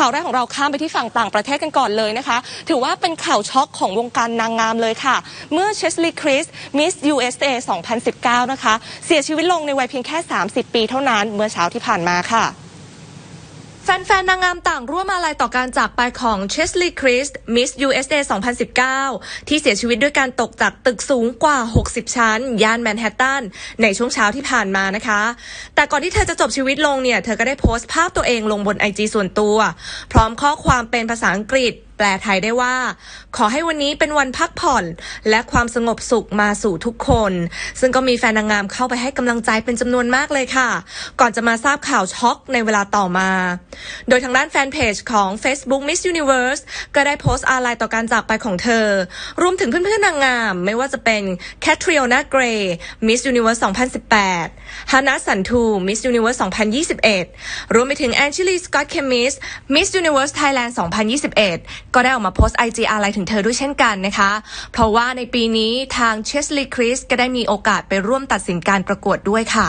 ข่าวแรกของเราข้ามไปที่ฝั่งต่างประเทศกันก่อนเลยนะคะ ถือว่าเป็นข่าวช็อกของวงการนางงามเลยค่ะ เมื่อเชสลีย์คริสมิส USA 2019 นะคะ เสียชีวิตลงในวัยเพียงแค่ 30 ปีเท่านั้นเมื่อเช้าที่ผ่านมาค่ะ ฟนๆ นางงามต่างร่วมอาลัยต่อการจากไปของเชสลีคริสมิส USA 2019 ที่เสียชีวิตด้วยการตกจากตึกสูงกว่า 60 ชั้น ย่านแมนฮัตตัน ในช่วงเช้าที่ผ่านมานะคะ แต่ก่อนที่เธอจะจบชีวิตลงเนี่ย เธอก็ได้โพสต์ภาพตัวเองลงบนไอจส่วนตัว พร้อมข้อความเป็นภาษาอังกฤษ แปลไทยได้ว่า ขอให้วันนี้เป็นวันพักผ่อน และความสงบสุขมาสู่ทุกคน ซึ่งก็มีแฟนนางงามเข้าไปให้กำลังใจเป็นจำนวนมากเลยค่ะ ก่อนจะมาทราบข่าวช็อกในเวลาต่อมา โดยทางด้านแฟนเพจของ Facebook Miss Universe ก็ได้โพสต์อาลัยต่อการจากไปของเธอ รวมถึงเพื่อนๆนางงาม ไม่ว่าจะเป็นแคทริโอนาเกรย์ Miss Universe 2018ฮานาสันทู Miss Universe 2021 รวมไปถึงแอนชิลีสกอตเคมิส Miss Universe Thailand 2021ก็ได้ออกมาโพสต์ IG อะไรถึงเธอด้วยเช่นกันนะคะ เพราะว่าในปีนี้ทางเชสลีย์คริสก็ได้มีโอกาสไปร่วมตัดสินการประกวดด้วยค่ะ